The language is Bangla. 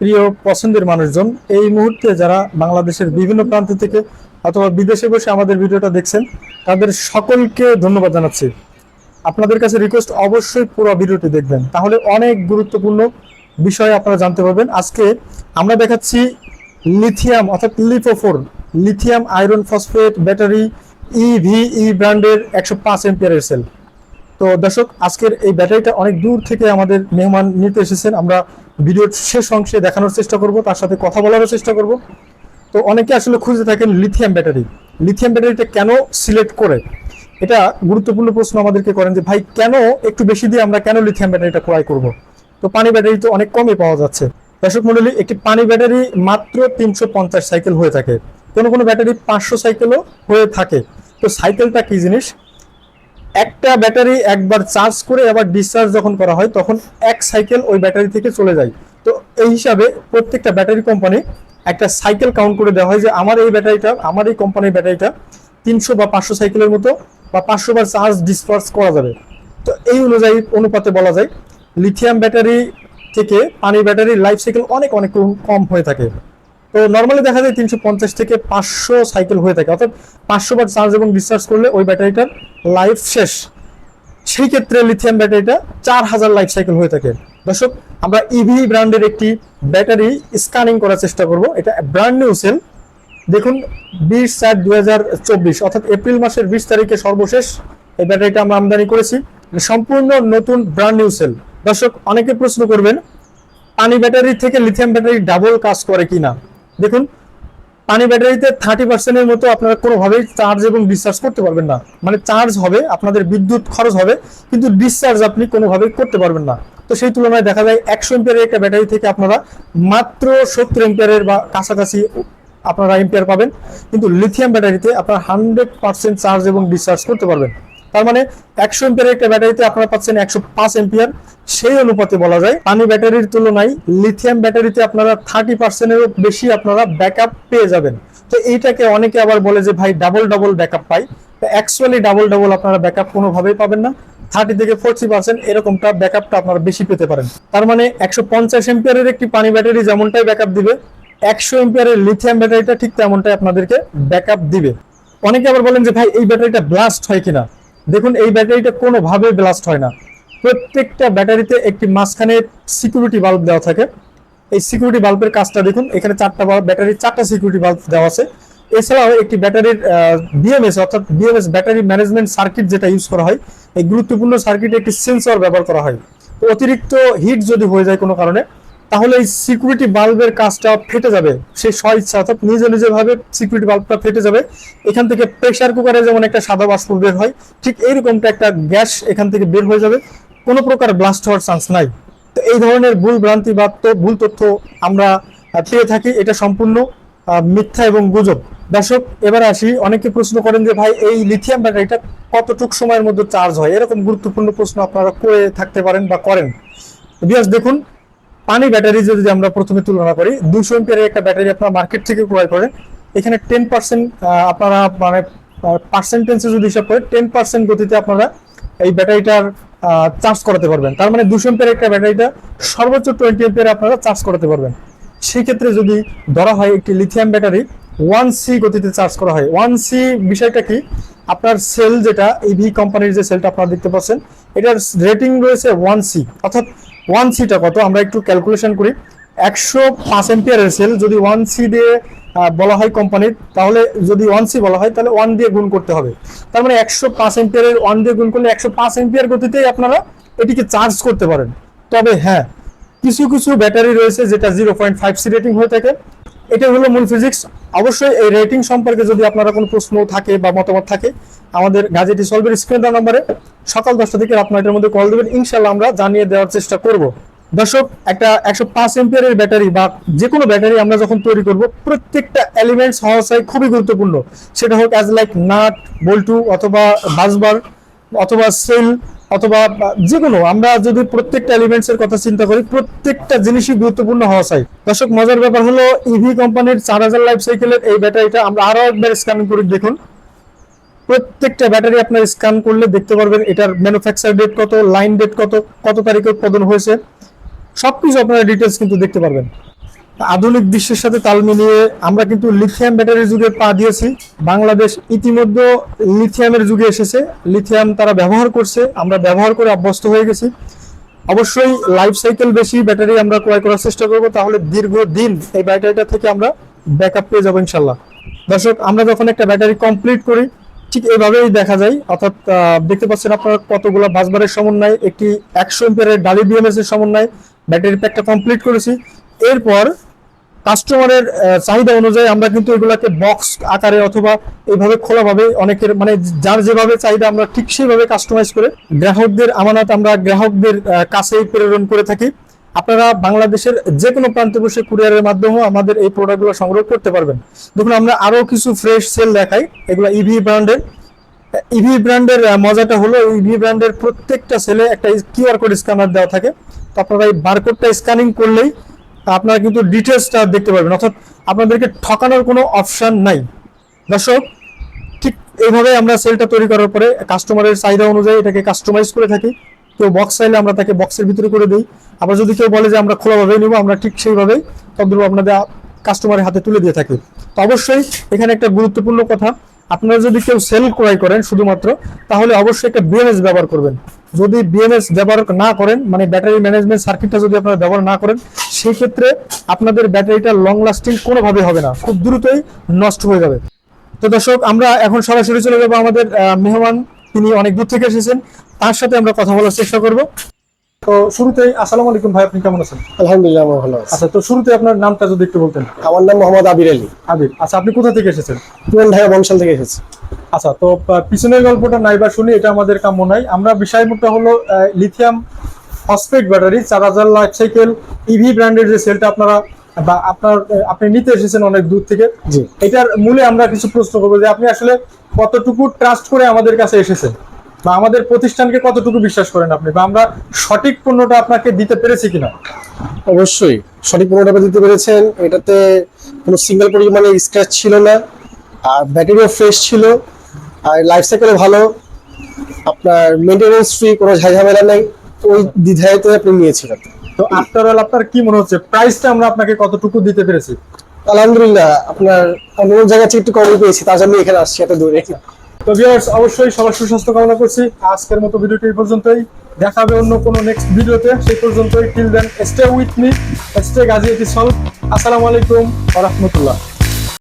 প্রিয়, পছন্দের মানুষজন, এই মুহূর্তে যারা বাংলাদেশের বিভিন্ন প্রান্ত থেকে অথবা বিদেশে বসে আমাদের ভিডিওটা দেখছেন, তাদের সকলকে ধন্যবাদ জানাচ্ছি। আপনাদের কাছে রিকোয়েস্ট অবশ্যই পুরো ভিডিওটি দেখবেন। তাহলে অনেক গুরুত্বপূর্ণ বিষয় আপনারা জানতে পারবেন। আজকে আমরা দেখাচ্ছি লিথিয়াম অর্থাৎ লিপোফোর lithium iron phosphate battery EVE ব্র্যান্ডের একশো পাঁচ এম্পিয়ারের সেল তো দর্শক, আজকের এই ব্যাটারিটা অনেক দূর থেকে আমাদের মেহমান নিতে এসেছেন। আমরা ভিডিওর শেষ অংশে দেখানোর চেষ্টা করব, তার সাথে কথা বলারও চেষ্টা করব। তো অনেকে আসলে খুঁজে থাকেন লিথিয়াম ব্যাটারি লিথিয়াম ব্যাটারিটা কেন সিলেক্ট করে? এটা গুরুত্বপূর্ণ প্রশ্ন আমাদেরকে করেন যে, ভাই, কেন একটু বেশি দিয়ে আমরা কেন লিথিয়াম ব্যাটারিটা ক্রয় করব? তো পানি ব্যাটারি তো অনেক কমই পাওয়া যাচ্ছে। দর্শক মন্ডলী, একটি পানি ব্যাটারি মাত্র তিনশো পঞ্চাশ সাইকেল হয়ে থাকে। কোনো কোনো ব্যাটারি পাঁচশো সাইকেলও হয়ে থাকে। তো সাইকেলটা কি জিনিস? একটা ব্যাটারি একবার চার্জ করে আবার ডিসচার্জ যখন করা হয়, তখন এক সাইকেল ওই ব্যাটারি থেকে চলে যায়। তো এই হিসাবে প্রত্যেকটা ব্যাটারি কোম্পানি একটা সাইকেল কাউন্ট করে দেওয়া হয় যে আমার এই ব্যাটারিটা, আমার এই কোম্পানির ব্যাটারিটা তিনশো বা পাঁচশো সাইকেলের মতো বা পাঁচশো বার চার্জ ডিসচার্জ করা যাবে। তো এই অনুযায়ী অনুপাতে বলা যায় লিথিয়াম ব্যাটারি থেকে পানি ব্যাটারির লাইফ সাইকেল অনেক অনেক কম হয়ে থাকে। তো নর্মালি দেখা যায় তিনশো পঞ্চাশ থেকে পাঁচশো সাইকেল হয়ে থাকে। অর্থাৎ পাঁচশো বার চার্জ এবং ডিসচার্জ করলে ওই ব্যাটারিটার লাইফ শেষ। সেই ক্ষেত্রে লিথিয়াম ব্যাটারিটা চার হাজার লাইফ সাইকেল হয়ে থাকে। দর্শক, আমরা ইভি ব্র্যান্ডের একটি ব্যাটারি স্ক্যানিং করার চেষ্টা করব। এটা ব্র্যান্ড নিউ সেল দেখুন, বিশ চার চব্বিশ, অর্থাৎ এপ্রিল মাসের বিশ তারিখে সর্বশেষ এই ব্যাটারিটা আমরা আমদানি করেছি। সম্পূর্ণ নতুন ব্র্যান্ড নিউ সেল দর্শক, অনেকে প্রশ্ন করবেন, পানি ব্যাটারি থেকে লিথিয়াম ব্যাটারি ডাবল কাজ করে কিনা? দেখুন, পানি ব্যাটারিতে থার্টি পার্সেন্টের মতো আপনারা কোনোভাবেই চার্জ এবং ডিসচার্জ করতে পারবেন না। মানে চার্জ হবে, আপনাদের বিদ্যুৎ খরচ হবে, কিন্তু ডিসচার্জ আপনি কোনোভাবেই করতে পারবেন না। তো সেই তুলনায় দেখা যায় একশো এম্পিয়ারের একটা ব্যাটারি থেকে আপনারা মাত্র সত্তর এম্পিয়ারের বা কাছাকাছি আপনারা এম্পিয়ার পাবেন, কিন্তু লিথিয়াম ব্যাটারিতে আপনারা হান্ড্রেড পার্সেন্ট চার্জ এবং ডিসচার্জ করতে পারবেন। তার মানে একশো এম্পিয়ারের একটা ব্যাটারিতে আপনারা পাচ্ছেন একশো পাঁচ এম্পিয়ার সেই অনুপাতে বলা যায়। পানি ব্যাটারির তুলনায় লিথিয়াম ব্যাটারিতে আপনারা থার্টি পার্সেন্টেরও বেশি আপনারা ব্যাকআপ পেয়ে যাবেন। তো এইটাকে অনেকে আবার বলে যে, ভাই ডাবল ডাবল ব্যাকআপ পাই। অ্যাকচুয়ালি ডাবল ডাবল আপনারা ব্যাকআপ কোনোভাবেই পাবেন না। থার্টি থেকে ফোরটি পার্সেন্ট এরকমটা ব্যাকআপটা আপনারা বেশি পেতে পারেন। তার মানে একশো পঞ্চাশ এম্পিয়ারের একটি পানি ব্যাটারি যেমনটাই ব্যাকআপ দিবে, একশো এম্পিয়ারের লিথিয়াম ব্যাটারিটা ঠিক তেমনটাই আপনাদেরকে ব্যাকআপ দিবে। অনেকে আবার বলেন যে, ভাই, এই ব্যাটারিটা ব্লাস্ট হয় কিনা? দেখুন, এই ব্যাটারিটা কোনোভাবে ব্লাস্ট হয় না। প্রত্যেকটা ব্যাটারিতে একটি মাঝখানে সিকিউরিটি বাল্ব দেওয়া থাকে। এই সিকিউরিটি বাল্বের কাজটা দেখুন, এখানে চারটা ব্যাটারির চারটা সিকিউরিটি বাল্ব দেওয়া আছে। এছাড়াও একটি ব্যাটারির বিএমএস অর্থাৎ বিএমএস ব্যাটারি ম্যানেজমেন্ট সার্কিট যেটা ইউজ করা হয়, এই গুরুত্বপূর্ণ সার্কিটে একটি সেন্সর ব্যবহার করা হয়। অতিরিক্ত হিট যদি হয়ে যায় কোনো কারণে, তাহলে এই সিকিউরিটি বাল্বের কাজটা ফেটে যাবে। সেই স্ব ইচ্ছা অর্থাৎ নিজে নিজে ভাবে সিকিউরিটি বাল্বটা ফেটে যাবে। এখান থেকে প্রেসার কুকারে যেমন একটা সাদা বাষ্প বের হয়, ঠিক এইরকমটা একটা গ্যাস এখান থেকে বের হয়ে যাবে। কোনো প্রকার ব্লাস্ট হওয়ার চান্স নাই। তো এই ধরনের ভুল ভ্রান্তি বা ভুল তথ্য আমরা পেয়ে থাকি, এটা সম্পূর্ণ মিথ্যা এবং গুজব। দর্শক, এবার আসি, অনেকে প্রশ্ন করেন যে, ভাই, এই লিথিয়াম ব্যাটারিটা কতটুক সময়ের মধ্যে চার্জ হয়? এরকম গুরুত্বপূর্ণ প্রশ্ন আপনারা করে থাকতে পারেন বা করেন। বিয়াস দেখুন, পানি ব্যাটারি যদি আমরা প্রথমে তুলনা করি দুশো এম্পিয়ারের একটা ব্যাটারি আপনারা মার্কেট থেকে ক্রয় করেন, এখানে টেন পার্সেন্ট আপনারা মানে পার্সেন্টেন্সে যদি হিসাব করেন টেন পার্সেন্ট গতিতে আপনারা এই ব্যাটারিটার চার্জ করাতে পারবেন। তার মানে দুশো এম্পিয়ার একটা ব্যাটারিটা সর্বোচ্চ টোয়েন্টি এম্পিয়ার আপনারা চার্জ করাতে পারবেন। সেই ক্ষেত্রে যদি ধরা হয় একটি লিথিয়াম ব্যাটারি ওয়ান সি গতিতে চার্জ করা হয়। ওয়ান সি বিষয়টা কি? আপনার সেল যেটা ইভি কোম্পানির যে সেলটা আপনারা দেখতে পাচ্ছেন, এটার রেটিং রয়েছে ওয়ান সি অর্থাৎ ওয়ান সিটা কত? আমরা একটু ক্যালকুলেশন করি। একশো পাঁচ এম্পিয়ারের সেল যদি ওয়ান সি দিয়ে বলা হয় কোম্পানির, তাহলে যদি ওয়ান সি বলা হয়, তাহলে ওয়ান দিয়ে গুণ করতে হবে। তার মানে একশো পাঁচ এম্পিয়ারের ওয়ান দিয়ে গুণ করলে একশো পাঁচ এম্পিয়ার গতিতেই আপনারা এটিকে চার্জ করতে পারেন। তবে হ্যাঁ কিছু কিছু ব্যাটারি রয়েছে যেটা zero point five C rating হয়ে থাকে। এটা হলো মূল ফিজিক্স অবশ্যই এই রেটিং সম্পর্কে যদি আপনারা কোনো প্রশ্ন থাকে বা মতামত থাকে, আমাদের গাজেটি সলভের স্ক্রিন নাম্বারে সকাল দশটা থেকে আপনার এটার মধ্যে কল দেবেন। ইনশাল্লাহ আমরা জানিয়ে দেওয়ার চেষ্টা করব। দর্শক, একটা একশো পাঁচ এম্পিয়ারের ব্যাটারি বা যে কোনো ব্যাটারি আমরা যখন তৈরি করব, প্রত্যেকটা এলিমেন্টস হওয়া চাই খুবই গুরুত্বপূর্ণ। সেটা হোক অ্যাজ লাইক নাট বল্টু অথবা বাসবার অথবা সেল অথবা যে কোনো আমরা যদি প্রত্যেকটা এলিমেন্টস এর কথা চিন্তা করি, প্রত্যেকটা জিনিসই গুরুত্বপূর্ণ হওয়া চাই দর্শক, মজার ব্যাপার হলো ইভি কোম্পানির চার হাজার লাইফ সাইকেলের এই ব্যাটারিটা আমরা আরও একবার স্ক্যানিং করে দেখুন। প্রত্যেকটা ব্যাটারি আপনার স্ক্যান করলে দেখতে পারবেন এটার ম্যানুফ্যাকচার ডেট কত লাইন ডেট কত কত তারিখে উৎপাদন হয়েছে। সবকিছু আপনারা ডিটেলস কিন্তু দেখতে পারবেন। আধুনিক বিশ্বের সাথে তাল মিলিয়ে আমরা কিন্তু লিথিয়াম ব্যাটারির যুগে পা দিয়েছি। বাংলাদেশ ইতিমধ্যে লিথিয়ামের যুগে এসেছে। লিথিয়াম তারা ব্যবহার করছে। আমরা ব্যবহার করে অভ্যস্ত হয়ে গেছি। অবশ্যই লাইফ সাইকেল বেশি ব্যাটারি আমরা ক্রয় করার চেষ্টা করব। তাহলে দীর্ঘদিন এই ব্যাটারিটা থেকে আমরা ব্যাকআপ পেয়ে যাব ইনশাল্লাহ দর্শক, আমরা যখন একটা ব্যাটারি কমপ্লিট করি, ঠিক এইভাবেই দেখা যায়। অর্থাৎ দেখতে পাচ্ছেন আপনারা কতগুলো বাসবারের সমন্বয়, একটি একশো এম্পিয়ারের ডালি বিএমএস এর সমন্বয় ব্যাটারি প্যাকটা কমপ্লিট করেছি। এরপর কাস্টমারের চাহিদা অনুযায়ী আমরা কিন্তু এগুলাকে বক্স আকারে অথবা এইভাবে খোলাভাবে অনেকের মানে যার যেভাবে চাহিদা আমরা ঠিক সেইভাবে কাস্টমাইজ করে গ্রাহকদের আমানত আমরা গ্রাহকদের কাছেই প্রেরণ করে থাকি। আপনারা বাংলাদেশের যে কোনো প্রান্তে বসে কুরিয়ারের মাধ্যমেও আমাদের এই প্রোডাক্টগুলো সংগ্রহ করতে পারবেন। দেখুন, আমরা আরও কিছু ফ্রেশ সেল দেখাই। এগুলো ইভি ব্র্যান্ডের ইভি ব্র্যান্ডের মজাটা হলো ইভি ব্র্যান্ডের প্রত্যেকটা সেলে একটা কিউআর কোড স্ক্যানার দেওয়া থাকে। তো আপনারা এই বারকোডটা স্ক্যানিং করলেই আপনারা কিন্তু ডিটেলসটা দেখতে পারবেন। অর্থাৎ আপনাদেরকে ঠকানোর কোনো অপশান নাই। দর্শক, ঠিক এইভাবে আমরা সেলটা তৈরি করার পরে কাস্টমারের চাহিদা অনুযায়ী এটাকে কাস্টমাইজ করে থাকি। কেউ বক্স চাইলে আমরা তাকে বক্সের ভিতরে করে দিই। আবার যদি কেউ বলে যে আমরা খোলাভাবে নিব, আমরা ঠিক সেইভাবেই তদ্রুপ আপনাদের কাস্টমারের হাতে তুলে দিয়ে থাকি। তো অবশ্যই এখানে একটা গুরুত্বপূর্ণ কথা আপনারা যদি কেউ সেল ক্রয় করেন শুধুমাত্র, তাহলে অবশ্যই একটা বিএমএস ব্যবহার করবেন। যদি বিএমএস ব্যবহার না করেন মানে ব্যাটারি ম্যানেজমেন্ট সার্কিটটা যদি আপনারা ব্যবহার না করেন সেই ক্ষেত্রে আপনাদের ব্যাটারিটা লং লাস্টিং কোনোভাবে হবে না। খুব দ্রুতই নষ্ট হয়ে যাবে। তো দর্শক, আমরা এখন সরাসরি চলে যাব আমাদের মেহমান। তিনি অনেক দূর থেকে এসেছেন। তার সাথে আমরা কথা বলার চেষ্টা করব। তো শুরুতেই আসসালামু আলাইকুম ভাই আপনি কেমন আছেন? আলহামদুলিল্লাহ আমার ভালো আছে। আচ্ছা তো শুরুতে আপনার নামটা যদি একটু বলতেন। আমার নাম মোহাম্মদ আবির আলী। আবির আচ্ছা আপনি কোথা থেকে এসেছেন? পুরান ঢাকা বংশাল থেকে এসেছি। আচ্ছা তো পিছনের গল্পটা নাইবার শুনি এটা আমাদের কাম্য নাই। আমরা বিষয়মুখটা হলো লিথিয়াম ফসফেট ব্যাটারি চার হাজার লাইফ সাইকেল ইভি ব্র্যান্ডের যে সেলটা আপনারা বা আপনার আপনি নিতে এসেছেন অনেক দূর থেকে। এটার মূলে আমরা কিছু প্রশ্ন করব যে আপনি আসলে কতটুকু ট্রাস্ট করে আমাদের কাছে এসেছেন? বা আমাদের প্রতিষ্ঠানকে কতটুকু বিশ্বাস করেন আপনি? বা আমরা সঠিক পণ্যটা আপনাকে দিতে পেরেছি কিনা? অবশ্যই। সঠিক পণ্যটা দিতে পেরেছেন। এটাতে কোনো সিঙ্গেল পরিমাণে স্ক্র্যাচ ছিল না। আর ব্যাটারিও ফ্রেশ ছিল। আর লাইফ সাইকেলও ভালো। আপনার মেনটেনেন্স ফ্রি কোনো ঝামেলা নেই। ওই দ্বিধায়তে আপনি নিয়েছিলেন তো আফটার অল আপনার কি মনে হচ্ছে? প্রাইসটা আমরা আপনাকে কতটুকু দিতে পেরেছি? আলহামদুলিল্লাহ আপনার অন্য জায়গা থেকে একটু কমই পেয়েছি। তার জন্য এখানে আসছি এত দূরে। তো ভিউয়ার্স অবশ্যই সবার সুস্বাস্থ্য কামনা করছি। আজকের মতো ভিডিওটি এই পর্যন্তই। দেখা হবে অন্য কোনো নেক্সট ভিডিওতে সেই পর্যন্তই till then stay with me stay Gazi, এটি সলভ আসসালামু আলাইকুম রাহমাতুল্লাহ।